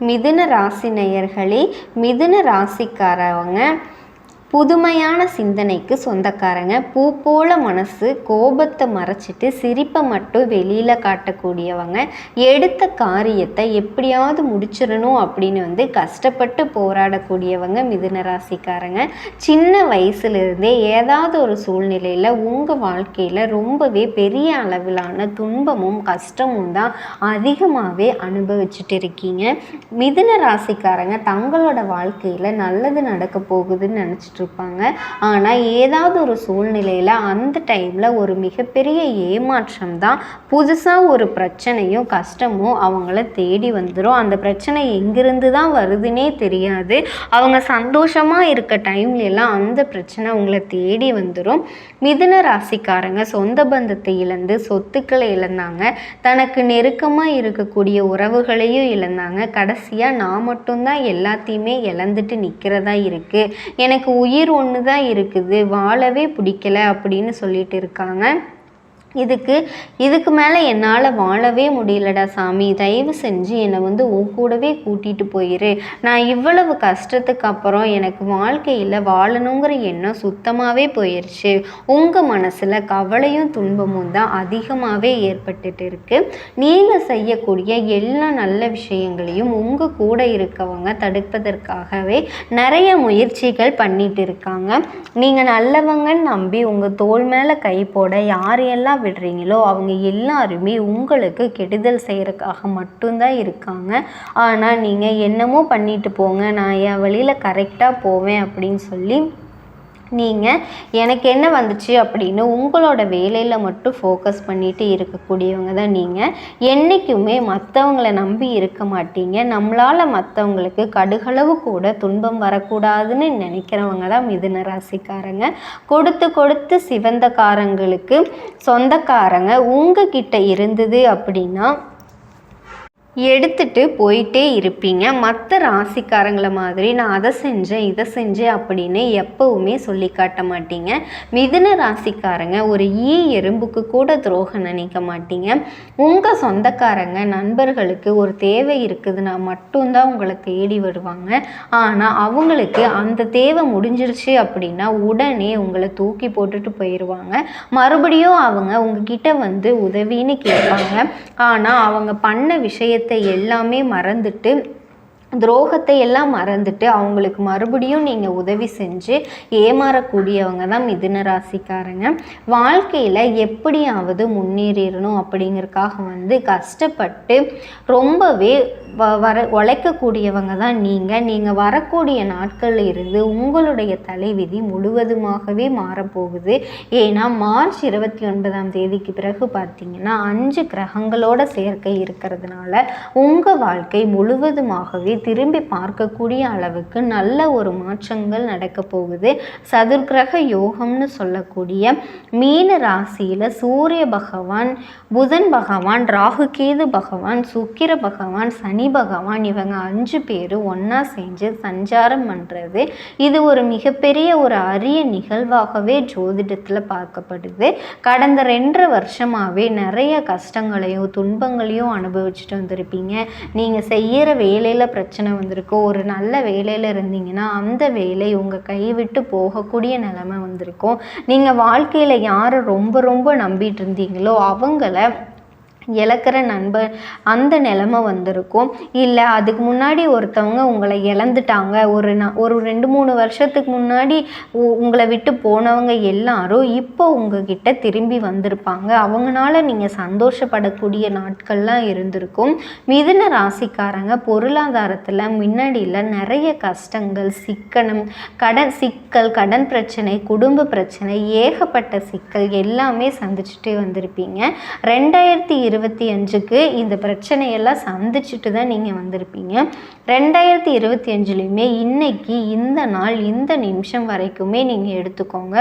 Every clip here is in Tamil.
மிதுன ராசி நேயர்களே மிதுன ராசிக்காரவங்க புதுமையான சிந்தனைக்கு சொந்தக்காரங்க. பூ போல மனசு கோபத்தை மறைச்சிட்டு சிரிப்பை மட்டும் வெளியில் காட்டக்கூடியவங்க. எடுத்த காரியத்தை எப்படியாவது முடிச்சிடணும் அப்படின்னு வந்து கஷ்டப்பட்டு போராடக்கூடியவங்க மிதுன ராசிக்காரங்க. சின்ன வயசுலேருந்தே ஏதாவது ஒரு சூழ்நிலையில் உங்கள் வாழ்க்கையில் ரொம்பவே பெரிய அளவிலான துன்பமும் கஷ்டமும் தான் அதிகமாகவே அனுபவிச்சுட்டு இருக்கீங்க. மிதுன ராசிக்காரங்க தங்களோட வாழ்க்கையில் நல்லது நடக்க போகுதுன்னு நினச்சிட்டு இருப்பாங்க ஆனால் ஏதாவது ஒரு சூழ்நிலையில் அந்த டைமில் ஒரு மிகப்பெரிய ஏமாற்றம் தான் புதுசாக ஒரு பிரச்சனையும் கஷ்டமும் அவங்கள தேடி வந்துடும் அந்த பிரச்சனை எங்கிருந்து தான் வருதுன்னே தெரியாது. அவங்க சந்தோஷமாக இருக்க டைம்ல அந்த பிரச்சனை அவங்கள தேடி வந்துடும் மிதுன ராசிக்காரங்க சொந்த பந்தத்தை இழந்து சொத்துக்களை இழந்தாங்க. தனக்கு நெருக்கமாக இருக்கக்கூடிய உறவுகளையும் இழந்தாங்க. கடைசியாக நான் மட்டும்தான் எல்லாத்தையுமே இழந்துட்டு நிற்கிறதா இருக்குது எனக்கு உயிர் ஒன்று தான் இருக்குது. வாழவே பிடிக்கல அப்படின்னு சொல்லிட்டு இருக்காங்க. இதுக்கு இதுக்கு மேலே என்னால் வாழவே முடியலடா சாமி. தயவு செஞ்சு என்னை வந்து உன் கூடவே கூட்டிகிட்டு போயிரு. நான் இவ்வளவு கஷ்டத்துக்கு அப்புறம் எனக்கு வாழ்க்கையில் வாழணுங்கிற எண்ணம் சுத்தமாகவே போயிடுச்சு உங்கள் மனசில் கவலையும் துன்பமும் தான் அதிகமாகவே ஏற்பட்டுட்டு இருக்கு. நீங்கள் செய்யக்கூடிய எல்லா நல்ல விஷயங்களையும் உங்கள் கூட இருக்கவங்க தடுப்பதற்காகவே நிறைய முயற்சிகள் பண்ணிட்டு இருக்காங்க. நீங்கள் நல்லவங்கன்னு நம்பி உங்கள் தோல் மேலே கை போட யாரையெல்லாம் விடுறீங்களோ அவங்க எல்லாருமே உங்களுக்கு கெடுதல் செய்கிறதுக்காக மட்டும்தான் இருக்காங்க. ஆனால் நீங்கள் என்னமோ பண்ணிட்டு போங்க. நான் என் வழியில் கரெக்டாக போவேன் அப்படின்னு சொல்லி நீங்கள் எனக்கு என்ன வந்துச்சு அப்படின்னு உங்களோட வேலையில் மட்டும் ஃபோக்கஸ் பண்ணிட்டு இருக்கக்கூடியவங்க தான் நீங்கள் என்றைக்குமே மற்றவங்களை நம்பி இருக்க மாட்டீங்க. நம்மளால் மற்றவங்களுக்கு கடுகளவு கூட துன்பம் வரக்கூடாதுன்னு நினைக்கிறவங்க தான் மிதுன ராசிக்காரங்க. கொடுத்து கொடுத்து சிவந்தக்காரங்களுக்கு சொந்தக்காரங்க உங்ககிட்ட இருந்தது அப்படின்னா எடுத்துட்டு போயிட்டே இருப்பீங்க. மற்ற ராசிக்காரங்களை மாதிரி நான் அதை செஞ்சேன் இதை செஞ்சேன் அப்படின்னு எப்பவுமே சொல்லி காட்ட மாட்டீங்க. மிதுன ராசிக்காரங்க ஒரு ஈ எறும்புக்கு கூட துரோகம் நினைக்க மாட்டீங்க. உங்கள் சொந்தக்காரங்க நண்பர்களுக்கு ஒரு தேவை இருக்குதுன்னா மட்டும்தான் உங்களை தேடி வருவாங்க. ஆனால் அவங்களுக்கு அந்த தேவை முடிஞ்சிருச்சு அப்படின்னா உடனே உங்களை தூக்கி போட்டுட்டு போயிடுவாங்க மறுபடியும் அவங்க உங்ககிட்ட வந்து உதவின்னு கேட்பாங்க. ஆனால் அவங்க பண்ண விஷயத்தை எல்லாமே மறந்துட்டு துரோகத்தை எல்லாம் மறந்துட்டு அவங்களுக்கு மறுபடியும் நீங்கள் உதவி செஞ்சு ஏமாறக்கூடியவங்க தான் மிதுன ராசிக்காரங்க. வாழ்க்கையில் எப்படியாவது முன்னேறிடணும் அப்படிங்கிறதுக்காக வந்து கஷ்டப்பட்டு ரொம்பவே வ வர உழைக்கக்கூடியவங்க தான் நீங்கள் நீங்கள் வரக்கூடிய நாட்களில் இருந்து உங்களுடைய தலைவிதி முழுவதுமாகவே மாறப்போகுது. ஏன்னா மார்ச் இருபத்தி ஒன்பதாம் தேதிக்கு பிறகு பார்த்தீங்கன்னா அஞ்சு கிரகங்களோட சேர்க்கை இருக்கிறதுனால உங்கள் வாழ்க்கை முழுவதுமாகவே திரும்பி பார்க்கக்கூடிய அளவுக்கு நல்ல ஒரு மாற்றங்கள் நடக்க போகுது. சதுர்கிரக யோகம்னு சொல்லக்கூடிய மீன ராசியில் சூரிய பகவான் புதன் பகவான் ராகுகேது பகவான் சுக்கிர பகவான் சனி பகவான் இவங்க அஞ்சு பேர் ஒன்றா சேர்ந்து சஞ்சாரம் பண்ணுறது இது ஒரு மிகப்பெரிய ஒரு அரிய நிகழ்வாகவே ஜோதிடத்தில் பார்க்கப்படுது. கடந்த ரெண்டரை வருஷமாகவே நிறைய கஷ்டங்களையும் துன்பங்களையும் அனுபவிச்சுட்டு வந்திருப்பீங்க. நீங்கள் செய்கிற வேலையில் பிரச்சனை பிரச்சனை வந்திருக்கும் ஒரு நல்ல வேலையில் இருந்தீங்கன்னா அந்த வேலை உங்கள் கைவிட்டு போகக்கூடிய நிலைமை வந்திருக்கும். நீங்கள் வாழ்க்கையில் யாரை ரொம்ப ரொம்ப நம்பிட்டு இருந்தீங்களோ அவங்கள இழக்கிற நண்பர் அந்த நிலமை வந்திருக்கும். இல்லை அதுக்கு முன்னாடி ஒருத்தவங்க உங்களை இழந்துட்டாங்க. ஒரு ந ஒரு ரெண்டு மூணு வருஷத்துக்கு முன்னாடி உ- உங்களை விட்டு போனவங்க எல்லாரும் இப்போ உங்ககிட்ட திரும்பி வந்திருப்பாங்க. அவங்கனால நீங்கள் சந்தோஷப்படக்கூடிய நாட்கள்லாம் இருந்திருக்கும். மிதுன ராசிக்காரங்க பொருளாதாரத்தில் முன்னாடியில் நிறைய கஷ்டங்கள் சிக்கனம் கடன் சிக்கல் கடன் பிரச்சனை குடும்ப பிரச்சனை ஏகப்பட்ட சிக்கல் எல்லாமே சந்திச்சுட்டே வந்திருப்பீங்க. ரெண்டாயிரத்தி இருபத்தி அஞ்சுக்கு இந்த பிரச்சனையெல்லாம் சந்திச்சுட்டு தான் நீங்கள் வந்திருப்பீங்க. ரெண்டாயிரத்தி இருபத்தி அஞ்சுலேயுமே இன்னைக்கு இந்த நாள் இந்த நிமிஷம் வரைக்குமே நீங்கள் எடுத்துக்கோங்க.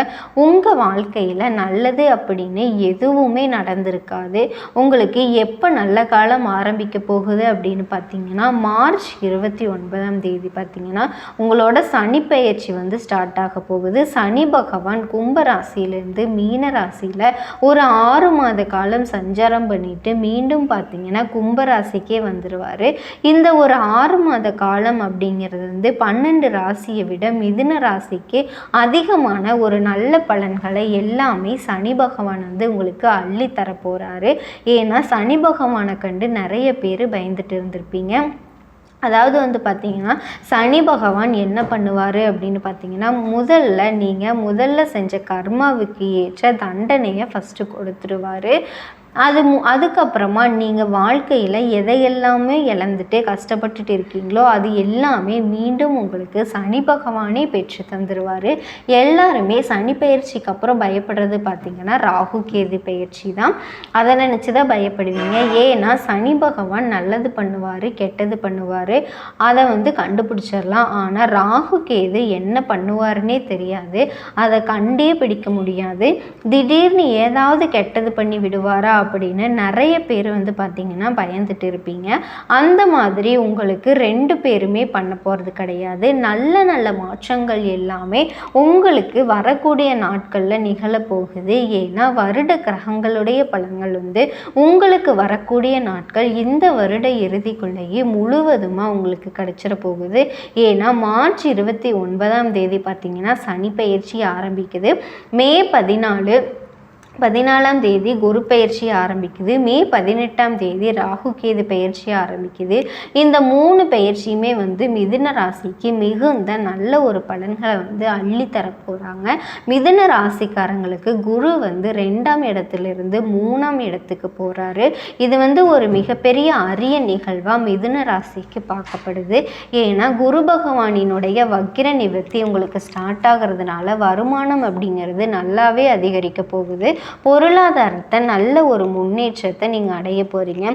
உங்கள் வாழ்க்கையில் நல்லது அப்படின்னு எதுவுமே நடந்திருக்காது. உங்களுக்கு எப்போ நல்ல காலம் ஆரம்பிக்க போகுது அப்படின்னு பார்த்தீங்கன்னா மார்ச் இருபத்தி ஒன்பதாம் தேதி பார்த்தீங்கன்னா உங்களோட சனி வந்து ஸ்டார்ட் ஆக போகுது. சனி பகவான் கும்ப ராசியிலேருந்து மீன ராசியில் ஒரு ஆறு மாத காலம் சஞ்சாரம் பண்ணிட்டு விட்டு மீண்டும் பார்த்தீங்கன்னா கும்பராசிக்கே வந்துடுவார் இந்த ஒரு ஆறு மாத காலம் அப்படிங்கிறது வந்து பன்னெண்டு ராசியை விட மிதுன ராசிக்கு அதிகமான ஒரு நல்ல பலன்களை எல்லாமே சனி பகவான் வந்து உங்களுக்கு அள்ளி தரப்போகிறாரு ஏன்னா சனி பகவானை கண்டு நிறைய பேர் பயந்துட்டு இருந்திருப்பீங்க. அதாவது வந்து பார்த்தீங்கன்னா சனி பகவான் என்ன பண்ணுவார் அப்படின்னு பார்த்தீங்கன்னா முதல்ல நீங்கள் முதல்ல செஞ்ச கர்மாவுக்கு ஏற்ற தண்டனையை ஃபஸ்ட்டு கொடுத்துருவாரு. அது மு அதுக்கப்புறமா நீங்கள் வாழ்க்கையில் எதையெல்லாமே இழந்துட்டு கஷ்டப்பட்டுட்டு இருக்கீங்களோ அது எல்லாமே மீண்டும் உங்களுக்கு சனி பகவானே பெற்று தந்துடுவார் எல்லாருமே சனி பயிற்சிக்கு அப்புறம் பயப்படுறது பார்த்திங்கன்னா ராகு கேது பயிற்சி தான். அதை நினச்சி தான் பயப்படுவீங்க. ஏன்னா சனி பகவான் நல்லது பண்ணுவார் கெட்டது பண்ணுவார். அதை வந்து கண்டுபிடிச்சிடலாம். ஆனால் ராகு கேது என்ன பண்ணுவாருன்னே தெரியாது. அதை கண்டே பிடிக்க முடியாது. திடீர்னு ஏதாவது கெட்டது பண்ணி விடுவாரா அப்படின்னு நிறைய பேர் வந்து பார்த்திங்கன்னா பயந்துட்டு இருப்பீங்க. அந்த மாதிரி உங்களுக்கு ரெண்டு பேருமே பண்ண போகிறது கிடையாது. நல்ல நல்ல மாற்றங்கள் எல்லாமே உங்களுக்கு வரக்கூடிய நாட்களில் நிகழப்போகுது ஏன்னா வருட கிரகங்களுடைய பலங்கள் வந்து உங்களுக்கு வரக்கூடிய நாட்கள் இந்த வருட இறுதிக்குள்ளேயே முழுவதுமாக உங்களுக்கு கிடைச்சிட போகுது. ஏன்னா மார்ச் இருபத்தி ஒன்பதாம் தேதி பார்த்திங்கன்னா சனி பயிற்சி ஆரம்பிக்குது. மே பதினாலு பதினாலாம் தேதி குரு பயிற்சி ஆரம்பிக்குது. மே பதினெட்டாம் தேதி ராகு கேது பயிற்சி ஆரம்பிக்குது. இந்த மூணு பயிற்சியுமே வந்து மிதுன ராசிக்கு மிகுந்த நல்ல ஒரு பலன்களை வந்து அள்ளி தரப்போகிறாங்க மிதுன ராசிக்காரங்களுக்கு குரு வந்து ரெண்டாம் இடத்துலேருந்து மூணாம் இடத்துக்கு போகிறாரு இது வந்து ஒரு மிகப்பெரிய அரிய நிகழ்வாக மிதுன ராசிக்கு பார்க்கப்படுது. ஏன்னா குரு பகவானினுடைய வக்கிர நிவர்த்தி உங்களுக்கு ஸ்டார்ட் ஆகிறதுனால வருமானம் அப்படிங்கிறது நல்லாவே அதிகரிக்க போகுது. பொருளாதாரத்தை நல்ல ஒரு முன்னேற்றத்தை நீங்கள் அடைய போகிறீங்க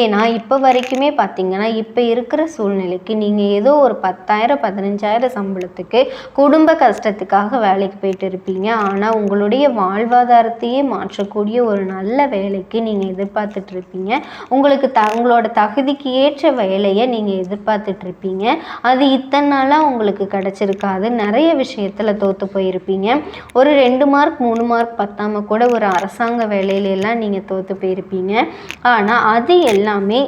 ஏன்னா இப்போ வரைக்குமே பார்த்தீங்கன்னா இப்போ இருக்கிற சூழ்நிலைக்கு நீங்கள் ஏதோ ஒரு பத்தாயிரம் பதினஞ்சாயிரம் சம்பளத்துக்கு குடும்ப கஷ்டத்துக்காக வேலைக்கு போயிட்டு இருப்பீங்க. ஆனால் உங்களுடைய வாழ்வாதாரத்தையே மாற்றக்கூடிய ஒரு நல்ல வேலைக்கு நீங்கள் எதிர்பார்த்துட்டு இருப்பீங்க. உங்களுக்கு த உங்களோட தகுதிக்கு ஏற்ற வேலையை நீங்கள் எதிர்பார்த்துட்டு இருப்பீங்க. அது இத்தனை நாளாக உங்களுக்கு கிடச்சிருக்காது. நிறைய விஷயத்தில் தோற்று போயிருப்பீங்க. ஒரு ரெண்டு மார்க் மூணு மார்க் பத்தாம கூட ஒரு அரசாங்க வேலையிலெல்லாம் நீங்கள் தோற்று போயிருப்பீங்க. ஆனால் அது எல்லாமே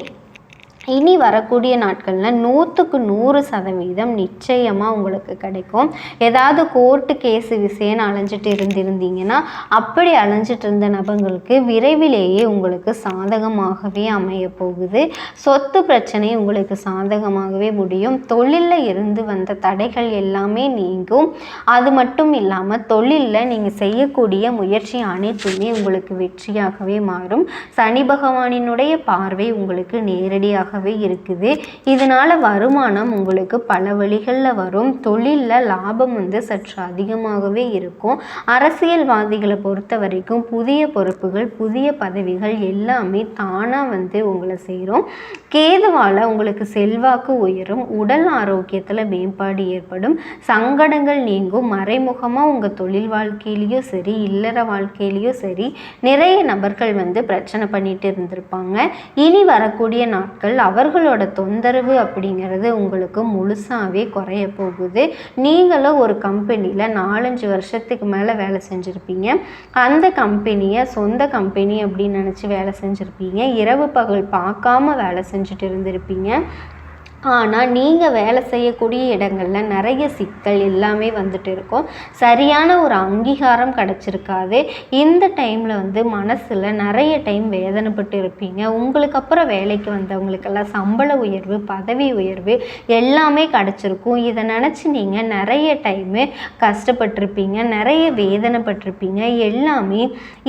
இனி வரக்கூடிய நாட்களில் நூற்றுக்கு நூறு சதவீதம் நிச்சயமாக உங்களுக்கு கிடைக்கும். ஏதாவது கோர்ட்டு கேஸு விஷயம்னு அலைஞ்சிட்டு இருந்திருந்தீங்கன்னா அப்படி அலைஞ்சிட்டு இருந்த நபர்களுக்கு விரைவிலேயே உங்களுக்கு சாதகமாகவே அமைய போகுது. சொத்து பிரச்சனை உங்களுக்கு சாதகமாகவே முடியும். தொழிலில் இருந்து வந்த தடைகள் எல்லாமே நீங்கும். அது மட்டும் இல்லாமல் தொழிலில் நீங்கள் செய்யக்கூடிய முயற்சி அனைத்துமே உங்களுக்கு வெற்றியாகவே மாறும். சனி பகவானினுடைய பார்வை உங்களுக்கு நேரடியாக அதிகமாகவே இருக்குது. இதனால் வருமானம் உங்களுக்கு பல வழிகளில் வரும். தொழிலில் லாபம் வந்து சற்று அதிகமாகவே இருக்கும். அரசியல்வாதிகளை பொறுத்த வரைக்கும் புதிய பொறுப்புகள் புதிய பதவிகள் எல்லாமே தானாக வந்து உங்களை சேரும். கேதுவால் உங்களுக்கு செல்வாக்கு உயரும். உடல் ஆரோக்கியத்தில் மேம்பாடு ஏற்படும். சங்கடங்கள் நீங்கும். மறைமுகமாக உங்கள் தொழில் வாழ்க்கையிலையும் சரி இல்லற வாழ்க்கையிலையும் சரி நிறைய நபர்கள் வந்து பிரச்சனை பண்ணிட்டு இருந்திருப்பாங்க. இனி வரக்கூடிய நாட்கள் அவர்களோட தொந்தரவு அப்படிங்கிறது உங்களுக்கு முழுசாகவே குறைய போகுது. நீங்களும் ஒரு கம்பெனியில் நாலஞ்சு வருஷத்துக்கு மேலே வேலை செஞ்சுருப்பீங்க. அந்த கம்பெனியை சொந்த கம்பெனி அப்படின்னு நினச்சி வேலை செஞ்சுருப்பீங்க. இரவு பகல் பார்க்காம வேலை செஞ்சுட்டு இருந்திருப்பீங்க. ஆனால் நீங்கள் வேலை செய்யக்கூடிய இடங்களில் நிறைய சிக்கல் எல்லாமே வந்துட்டு இருக்கும். சரியான ஒரு அங்கீகாரம் கிடச்சிருக்காது. இந்த டைமில் வந்து மனசில் நிறைய டைம் வேதனைப்பட்டு இருப்பீங்க. உங்களுக்கு அப்புறம் வேலைக்கு வந்தவங்களுக்கெல்லாம் சம்பள உயர்வு பதவி உயர்வு எல்லாமே கிடச்சிருக்கும். இதை நினச்சி நீங்கள் நிறைய டைமு கஷ்டப்பட்டிருப்பீங்க நிறைய வேதனைப்பட்டிருப்பீங்க. எல்லாமே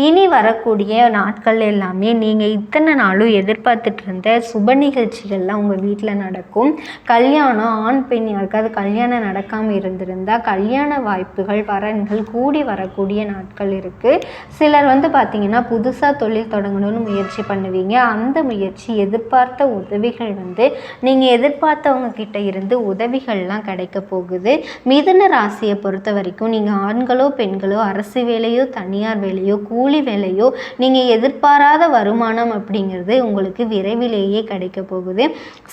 இனி வரக்கூடிய நாட்கள் எல்லாமே நீங்கள் இத்தனை நாளும் எதிர்பார்த்துட்டு இருந்த சுப நிகழ்ச்சிகள்லாம் உங்கள் வீட்டில் நடக்கும். இருக்கும் கல்யாணம் ஆண் பெண் யாருக்காவது கல்யாணம் நடக்காமல் இருந்திருந்தால் கல்யாண வாய்ப்புகள் வரன்கள் கூடி வரக்கூடிய நாட்கள் இருக்குது சிலர் வந்து பார்த்திங்கன்னா புதுசாக தொழில் தொடங்கணும்னு முயற்சி பண்ணுவீங்க. அந்த முயற்சி எதிர்பார்த்த உதவிகள் வந்து நீங்கள் எதிர்பார்த்தவங்க கிட்ட இருந்து உதவிகள்லாம் கிடைக்க போகுது. மிதுன ராசியை பொறுத்த வரைக்கும் நீங்கள் ஆண்களோ பெண்களோ அரசு வேலையோ தனியார் வேலையோ கூலி வேலையோ நீங்கள் எதிர்பாராத வருமானம் அப்படிங்கிறது உங்களுக்கு விரைவிலேயே கிடைக்க போகுது.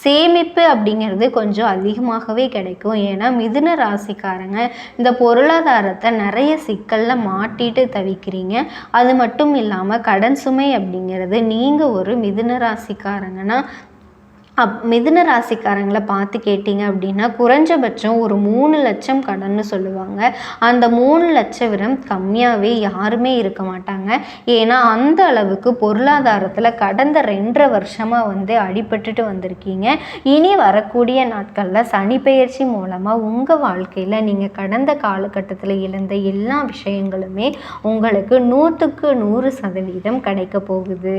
சேமிப்பு அப்படிங்கிறது கொஞ்சம் அதிகமாகவே கிடைக்கும். ஏன்னா மிதுன ராசிக்காரங்க இந்த பொருளாதாரத்தை நிறைய சிக்கலில் மாட்டிட்டு தவிக்கிறீங்க. அது மட்டும் இல்லாமல் கடன் சுமை அப்படிங்கிறது நீங்கள் ஒரு மிதுன ராசிக்காரங்கன்னா அப் மிதுன ராசிக்காரங்களை பார்த்து கேட்டிங்க அப்படின்னா குறைஞ்சபட்சம் ஒரு மூணு லட்சம் கடன்னு சொல்லுவாங்க. அந்த மூணு லட்சம் விடம் கம்மியாகவே யாருமே இருக்க மாட்டாங்க. ஏன்னா அந்த அளவுக்கு பொருளாதாரத்தில் கடந்த ரெண்டரை வருஷமாக வந்து அடிபட்டுட்டு வந்திருக்கீங்க. இனி வரக்கூடிய நாட்களில் சனி பெயர்ச்சி மூலமாக உங்கள் வாழ்க்கையில் நீங்கள் கடந்த காலகட்டத்தில் இழந்த எல்லா விஷயங்களுமே உங்களுக்கு நூற்றுக்கு நூறு சதவீதம் கிடைக்க போகுது.